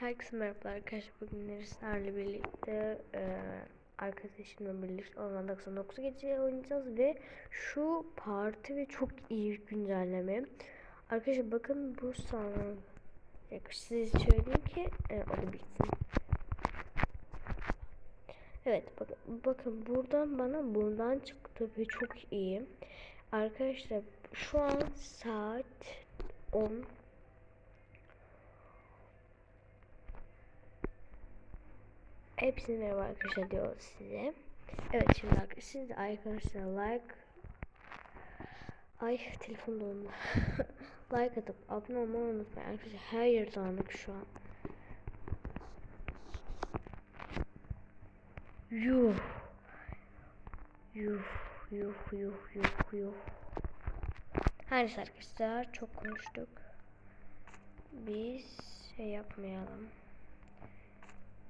Herkese merhaba arkadaşlar. Bugün Nerislerle birlikte e, arkadaşımla birlikte Orman 99 gece oynayacağız ve şu parti ve çok iyi güncelleme. Arkadaşlar bakın bu sana size söyleyeyim ki e, o da bitsin. Evet bakın, bakın buradan bana bundan çıktı ve çok iyi. Arkadaşlar şu an saat 10 Hepsine merhaba arkadaşlar diyoruz size. Evet şimdi siz de arkadaşlar like Ay telefon dondu. like atıp abone olmayı unutmayın arkadaşlar her yer dağınık şu an. Yuh. Yuh yuh yuh yuh yuh. Her neyse arkadaşlar çok konuştuk. Biz şey yapmayalım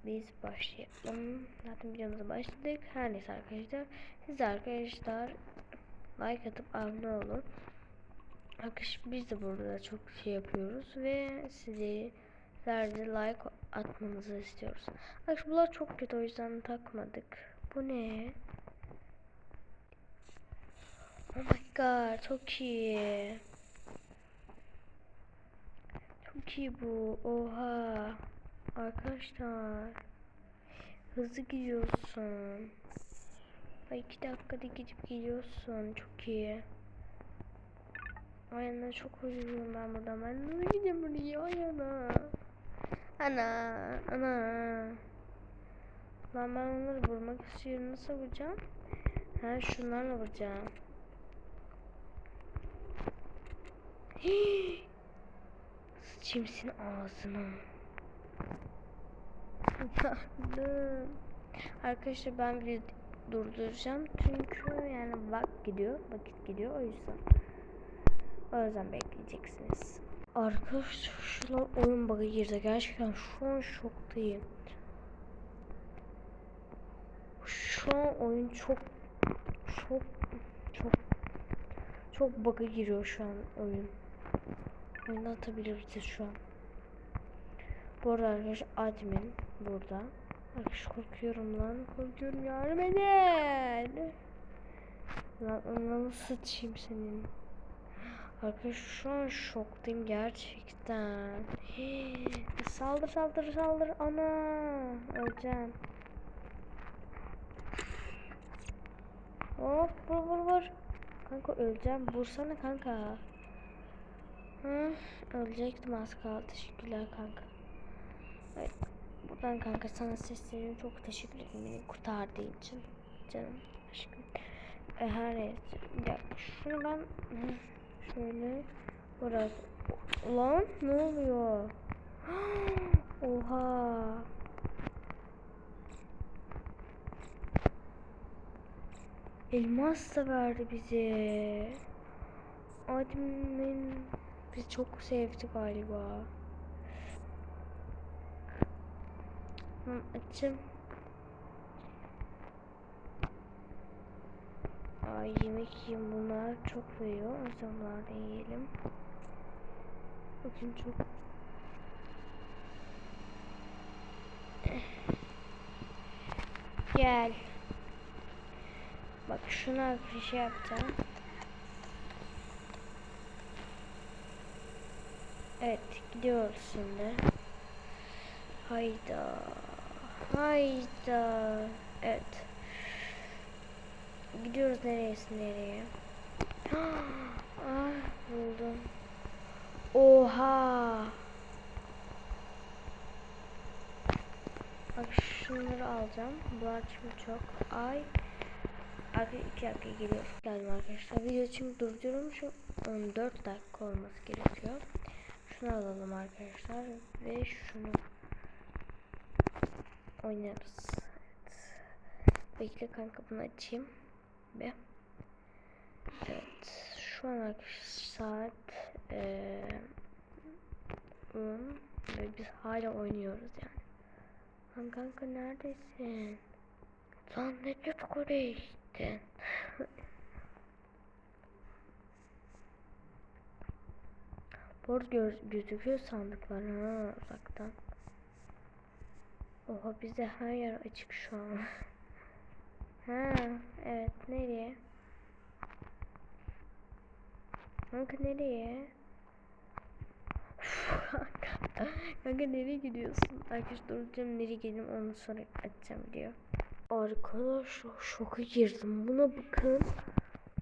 biz başlayalım. Zaten videomuza başladık. Her neyse arkadaşlar. Siz arkadaşlar like atıp abone olun. Arkadaşlar biz de burada çok şey yapıyoruz ve sizi de like atmanızı istiyoruz. Arkadaşlar bunlar çok kötü o yüzden takmadık. Bu ne? Oh my god çok iyi. Çok iyi bu. Oha. Arkadaşlar hızlı gidiyorsun. Ay iki dakikada gidip geliyorsun. Çok iyi. Ay çok üzülüyorum ben buradan. Ben nasıl gideceğim buraya? Ay ana. Ana. Ana. Lan ben onları vurmak istiyorum. Nasıl vuracağım? Ha şunlarla vuracağım. Sıçayım senin ağzına. Arkadaşlar ben bir durduracağım çünkü yani vak gidiyor, vakit gidiyor o yüzden. O yüzden bekleyeceksiniz. Arkadaşlar şular oyun bug'a girdi. Gerçekten şu an şoktayım. Şu an oyun çok çok çok çok bug'a giriyor şu an oyun. Oyunu atabiliriz şu an. Bu arada arkadaşlar admin burada. Arkadaşlar korkuyorum lan. Korkuyorum yardım edin. Lan onu sıçayım senin. Arkadaşlar şu an şoktayım gerçekten. Hii. Saldır saldır saldır ana. Öleceğim. Hop vur vur vur. Kanka öleceğim. Vursana kanka. Hı, ölecektim az kaldı. Teşekkürler kanka. Evet. Buradan kanka sana sesleniyorum. Çok teşekkür ederim beni kurtardığın için. Canım aşkım. E, her neyse. Ya şöyle bırak. Lan ne oluyor? Oha. Elmas da verdi bize. Admin bizi çok sevdi galiba. Tamam açım. Ay yemek yiyeyim bunlar çok veriyor. O yüzden bunlardan yiyelim. Bugün çok Gel. Bak şuna bir şey yapacağım. Evet gidiyoruz şimdi. Hayda. Hayda. Evet. Gidiyoruz neresi nereye? ah buldum. Oha. Bak şunları alacağım. Bunlar çünkü çok. Ay. Arka iki dakika geliyor. Geldim arkadaşlar. Video çünkü durduruyorum. Şu 14 dakika olması gerekiyor. Şunu alalım arkadaşlar. Ve şunu oynarız. Evet. Bekle kanka bunu açayım. Ve Evet. Şu an saat ee, 10 ve biz hala oynuyoruz yani. Lan kanka neredesin? Lan ne çok oraya gittin? Arada göz gözüküyor sandıklar ha uzaktan. Oha bizde her yer açık şu an. ha evet nereye? Kanka nereye? Kanka, nereye gidiyorsun? Arkadaşlar duracağım nereye gidelim onu sonra açacağım diyor. Arkadaşlar şoka girdim. Buna bakın.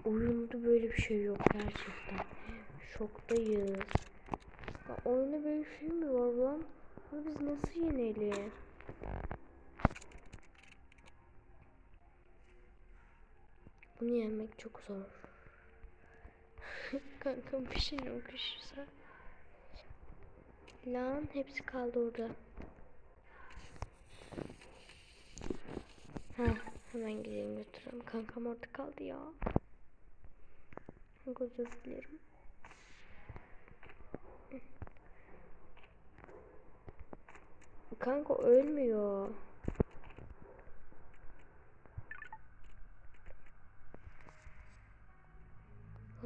Oyunda böyle bir şey yok gerçekten. Şoktayız. Ya oyunda böyle bir şey mi var lan? Ama biz nasıl yenelim? Bunu yenmek çok zor. Kanka bir şey okuşsa. Lan hepsi kaldı orada. Ha, hemen gidelim götürelim. Kankam orada kaldı ya. Çok özür. Kanka ölmüyor.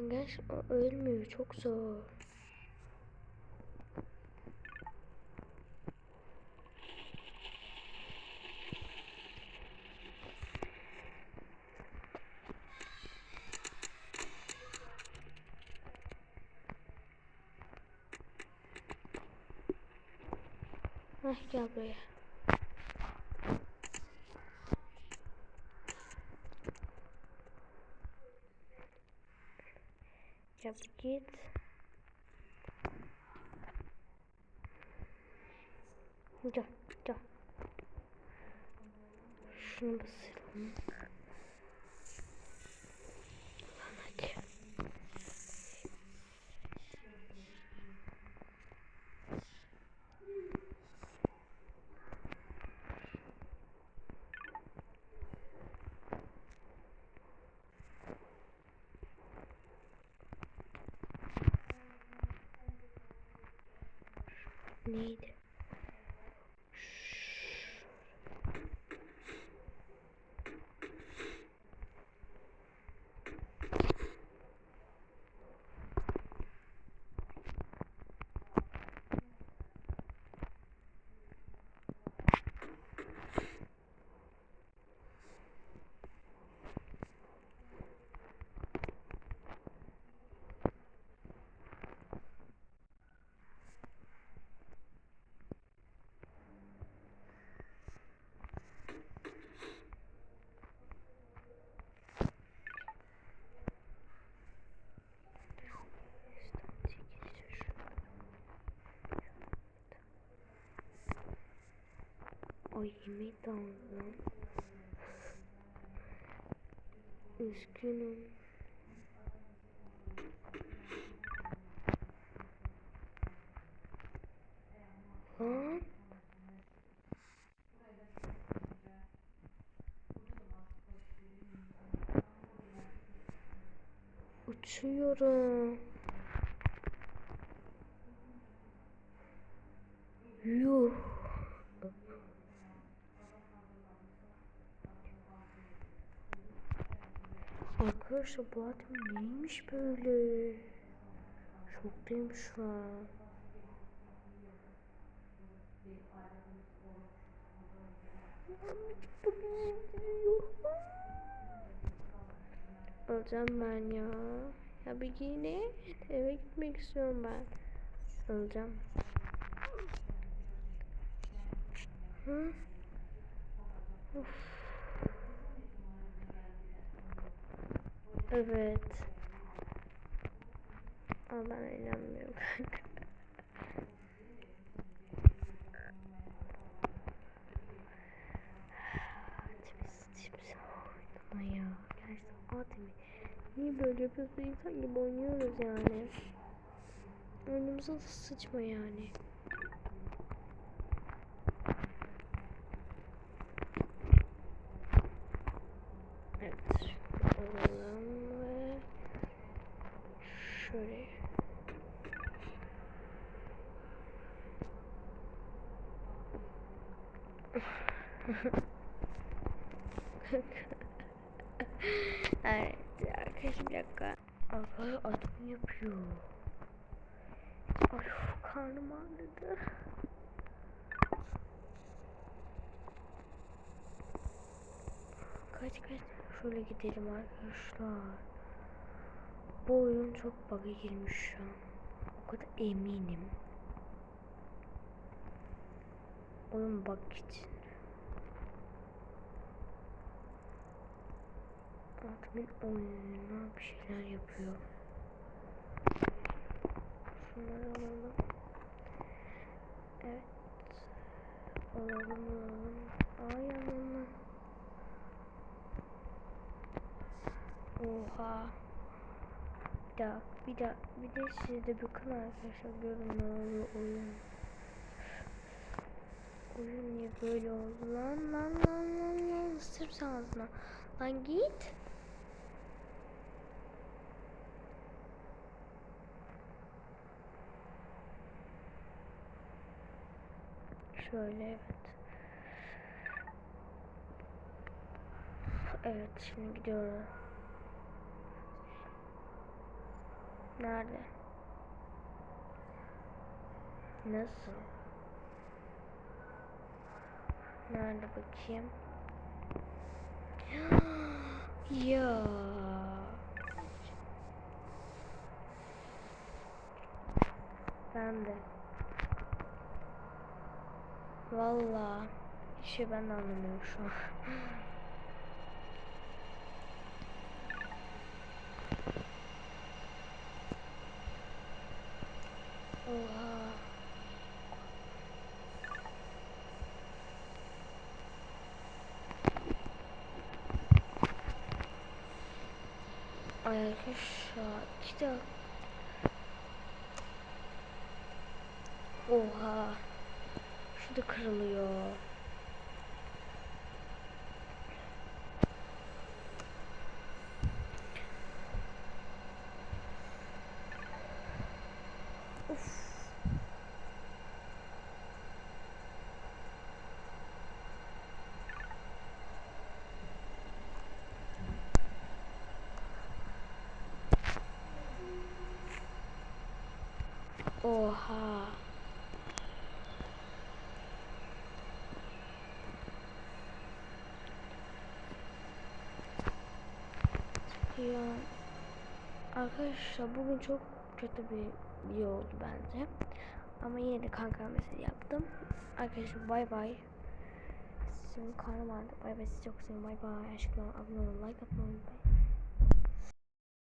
Gerçekten ölmüyor. Çok zor. Heh gel buraya. Yap git. Gel gel. Şunu basalım. need. Yemeği de aldım. Üzgünüm. Lan. Uçuyorum. Yuh. Arkadaşlar bu adam neymiş böyle? Şoktayım şu an. Alacağım ben ya. Ya bir yine eve gitmek istiyorum ben. Alacağım. Hı? Of. Evet. Ama ben eğlenmiyorum kanka. Oynama ya. Gerçekten Adem'i niye böyle yapıyorsun? İnsan gibi oynuyoruz yani. Da sıçma yani. orayı. evet arkadaşım bir dakika. Arkaya adım yapıyor. Ay karnım ağrıdı. Kaç kaç. Şöyle gidelim arkadaşlar. Bu oyun çok bug'a girmiş şu an. O kadar eminim. Oyun bug için. Admin oyununa bir şeyler yapıyor. Şunları alalım. Evet. Alalım alalım. Ay alalım. Oha. Bir daha, bir daha, bir de siz de bakın arkadaşlar görün ne oluyor oyun. Oyun niye böyle oldu lan lan lan lan lan ısırsa ağzına. Lan git. Şöyle evet. Evet şimdi gidiyorum. Nerede? Nasıl? Nerede bakayım? ya. Ben de. Valla. Hiçbir şey ben de anlamıyorum şu an. Oha. Arkadaşlar iki dakika. Oha. Şu da kırılıyor. Oha. Ya arkadaşlar bugün çok kötü bir video oldu bence. Ama yine de kanka mesaj yaptım. Arkadaşlar bay bay. Sizin karnım ağrıdı. Bay bay sizi çok seviyorum. Bay bay. Aşklar abone olun. Like atmayı unutmayın.